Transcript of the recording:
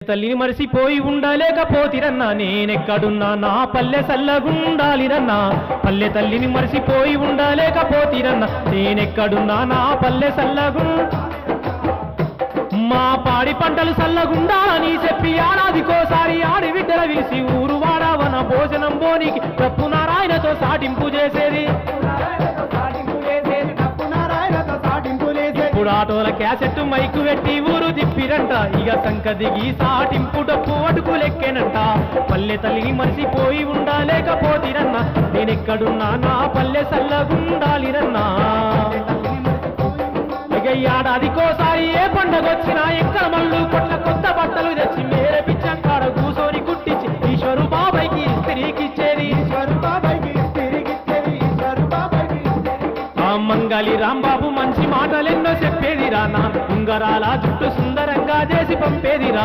తల్లిని మరిసిపోయి ఉండలేకపోతిరన్నా నేనెక్కడున్నా? నా పల్లె సల్లగుండాలిరన్నా. పల్లె తల్లిని మరిసిపోయి ఉండలేకపోతిరన్నా నేనెక్కడున్నా? నా పల్లె సల్లగు. మా పాడి పంటలు సల్లగుండా అని చెప్పి ఆడాదికోసారి ఆడి బిడ్డల వీసి ఊరు వాడావన భోజనం బోనికి తప్పు నారాయణతో సాటింపు చేసేది. ఇప్పుడు ఆటోల క్యాసెట్ మైకు పెట్టి ఊరు తిప్పిరంట. ఇక సంక దిగి సాటింపు డప్పు అడుగు లెక్కేనంట. పల్లె తల్లిని మర్చిపోయి ఉండాలేకపోతిరన్నా. నేనెక్కడున్నా నా పల్లె సల్లగుండాలిరన్నా ఇక ఏడాదికోసారి ఏ పండగ వచ్చినా ఎక్కడ ఆ మంగళి రాంబాబు మంచి మాటలెన్నో చెప్పేదిరా నా. ఉంగరాల జుట్టు సుందరంగా చేసి పంపేదిరా.